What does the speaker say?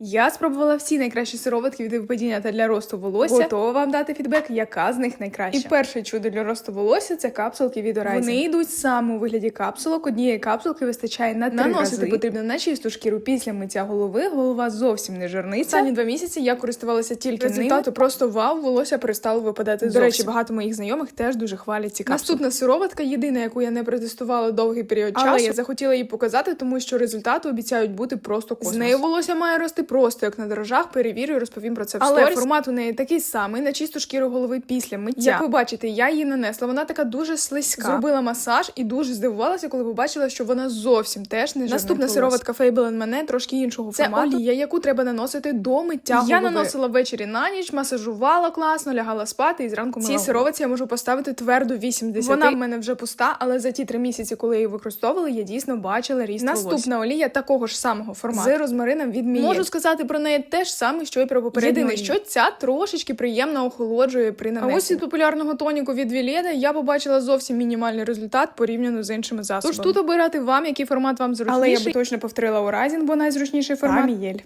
Я спробувала всі найкращі сироватки від випадіння та для росту волосся. Готова вам дати фідбек, яка з них найкраща. І перше чудо для росту волосся це капсулки від Horizon. Вони йдуть саме у вигляді капсулок. Однієї капсулки вистачає на три Наносити рази. потрібно на чисту шкіру після миття голови. Голова зовсім не жирниця. Останні два місяці я користувалася тільки результату. ними. Просто вау, волосся перестало випадати. До зовсім. речі, багато моїх знайомих теж дуже хвалять ці капсулки. Наступна сироватка, єдина, яку я не протестувала довгий період Але часу. я я захотіла її показати, тому що результати обіцяють бути просто космос. З нею волосся має рости просто як на дрожжах. Перевірю і розповім про це в Але сторіс. формат у неї такий самий на чисту шкіру голови після миття. Як ви бачите, я її нанесла. Вона така дуже слизька. Зробила масаж і дуже здивувалася, коли побачила, що вона зовсім теж не Наступна волосся. сироватка Fable Mane трошки іншого Це формату. олія, яку треба наносити до миття Я голови. наносила ввечері на ніч, масажувала класно, лягала спати і зранку мила голову. сироватці я можу поставити тверду 80. Вона в мене вже пуста, але за ті три місяці, коли я її використовувала, я дійсно бачила ріст Наступна Наступна олія такого ж самого формату. З розмарином від Мієль. Можу сказати про неї те ж саме, що й про попередню Єдине, що ця трошечки приємно охолоджує при нанесенні. А ось від популярного тоніку від Вілєда я побачила зовсім мінімальний результат порівняно з іншими засобами. Тож тут обирати вам, який формат вам зручніший. Але я би точно повторила у Уразін, бо найзручніший формат. Амієль.